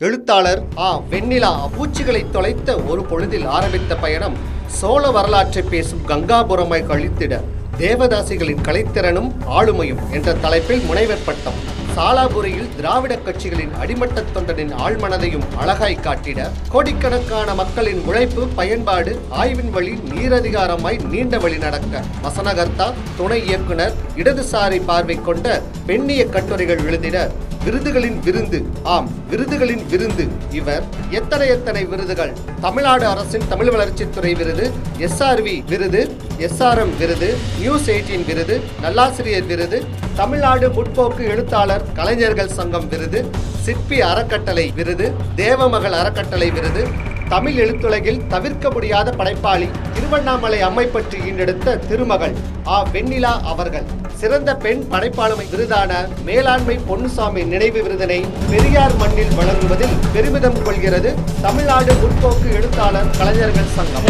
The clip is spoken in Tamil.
எழுத்தாளர் ஆ. வெண்ணிலா பூச்சிகளை தொலைத்த ஒரு பொழுதில் ஆரம்பித்த பயணம் சோழ வரலாற்றை பேசும் கங்காபுரமாய் கழித்திட தேவதாசிகளின் கலைத்திறனும் ஆளுமையும் என்ற தலைப்பில் முனைவர் பட்டம் சாலாபுரியில் திராவிட கட்சிகளின் அடிமட்ட தொண்டனின் ஆழ்மனதையும் அழகாய் காட்டிட கோடிக்கணக்கான மக்களின் உழைப்பு பயன்பாடு ஆய்வின் வழி நீரதிகாரமாய் நீண்ட வழி நடக்க வசனகர்த்தா துணை இயக்குனர் இடதுசாரி பார்வை கொண்ட பெண்ணிய கட்டுரைகள் எழுதிட விருதுகளின் விருந்து. ஆம் விருதுகளின் விருந்து. இவர் எத்தனை எத்தனை விருதுகள்? தமிழ்நாடு அரசின் தமிழ் வளர்ச்சித்துறை விருது எஸ்ஆர்வி விருது எஸ்ஆர்எம் விருது நியூஸ் எயிட்டீன் விருது நல்லாசிரியர் விருது தமிழ்நாடு முற்போக்கு எழுத்தாளர் கலைஞர்கள் சங்கம் விருது சிற்பி அறக்கட்டளை விருது தேவமகள் அறக்கட்டளை விருது தமிழ் எழுத்துலகில் தவிர்க்க முடியாத படைப்பாளி திருவண்ணாமலை அம்மை பற்றி ஈண்டெடுத்த திருமகள் ஆ. வெண்ணிலா அவர்கள். சிறந்த பெண் படைப்பாளுமை விருதான மேலாண்மை பொன்னுசாமி நினைவு விருதினை பெரியார் மண்ணில் வழங்குவதில் பெருமிதம் கொள்கிறது தமிழ்நாடு முற்போக்கு எழுத்தாளர் கலைஞர்கள் சங்கம்.